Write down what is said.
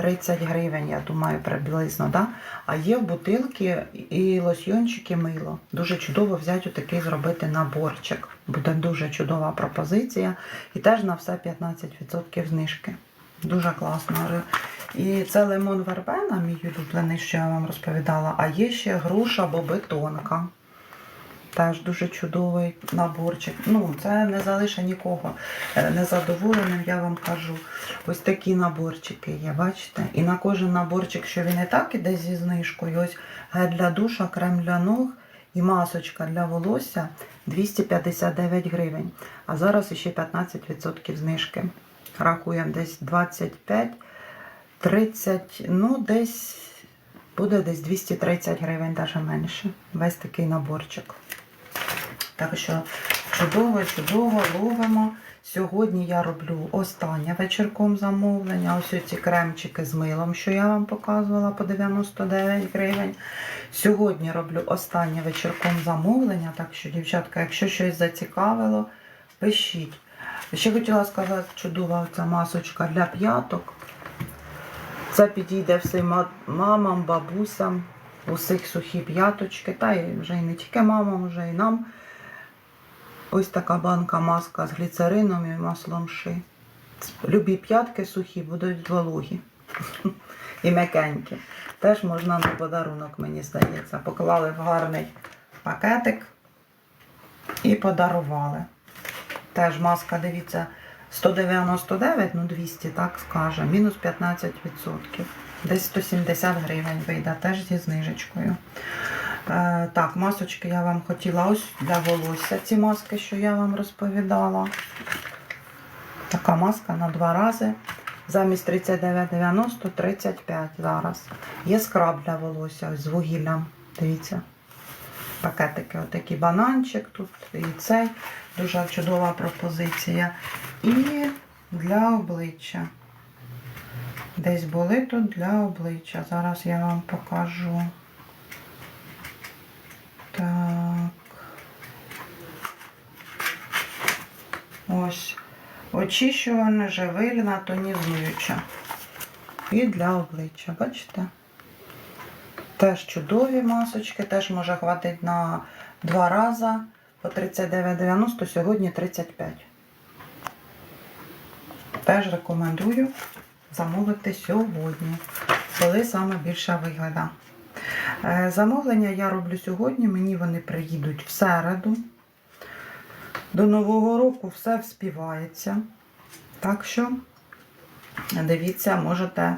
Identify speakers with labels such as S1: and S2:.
S1: 30 гривень, я думаю, приблизно. Да? А є в бутилки і лосьйончики мило. Дуже чудово взяти отакий зробити наборчик. Буде дуже чудова пропозиція. І теж на все 15% знижки. Дуже класно. І це лимон вербена, мій улюблений, що я вам розповідала. А є ще груша бобитонка. Теж дуже чудовий наборчик. Ну, це не залише нікого е, незадоволеним, я вам кажу. Ось такі наборчики є, бачите? І на кожен наборчик, що він і так іде зі знижкою, ось для душа, крем для ног і масочка для волосся 259 гривень. А зараз ще 15% знижки. Рахуємо десь 25, 30, ну десь буде десь 230 гривень, навіть менше. Весь такий наборчик. Так що чудово, чудово ловимо. Сьогодні я роблю останнє вечірком замовлення. Ось ці кремчики з милом, що я вам показувала по 99 гривень. Сьогодні роблю останнє вечірком замовлення. Так що, дівчатка, якщо щось зацікавило, пишіть. Ще хотіла сказати, чудова ця масочка для п'яток. Це підійде всім мамам, бабусям, усіх сухі п'яточки, та й вже і не тільки мамам, вже і нам. Ось така банка маска з гліцерином і маслом ши. Любі п'ятки сухі будуть вологі і м'якенькі. Теж можна на подарунок, мені здається. Поклали в гарний пакетик і подарували. Теж маска, дивіться, 199, ну 200, так скаже, мінус 15%. Десь 170 гривень вийде, теж зі знижечкою. Е, так, масочки я вам хотіла ось для волосся. Ці маски, що я вам розповідала. Така маска на два рази. Замість 39,90 35 зараз. Є скраб для волосся з вугіллям. Дивіться. Пакетики, отакий бананчик тут і цей. Дуже чудова пропозиція. І для обличчя. Десь були тут для обличчя. Зараз я вам покажу. Так. Ось. Очищуване, живильна, тонізуюча. І для обличчя, бачите? Теж чудові масочки, теж може хватити на два рази по 39,90, сьогодні 35. Теж рекомендую замовити сьогодні, коли саме більша вигода. Е, Замовлення я роблю сьогодні, мені вони приїдуть в середу. До Нового року все вспівається. Так що, дивіться, можете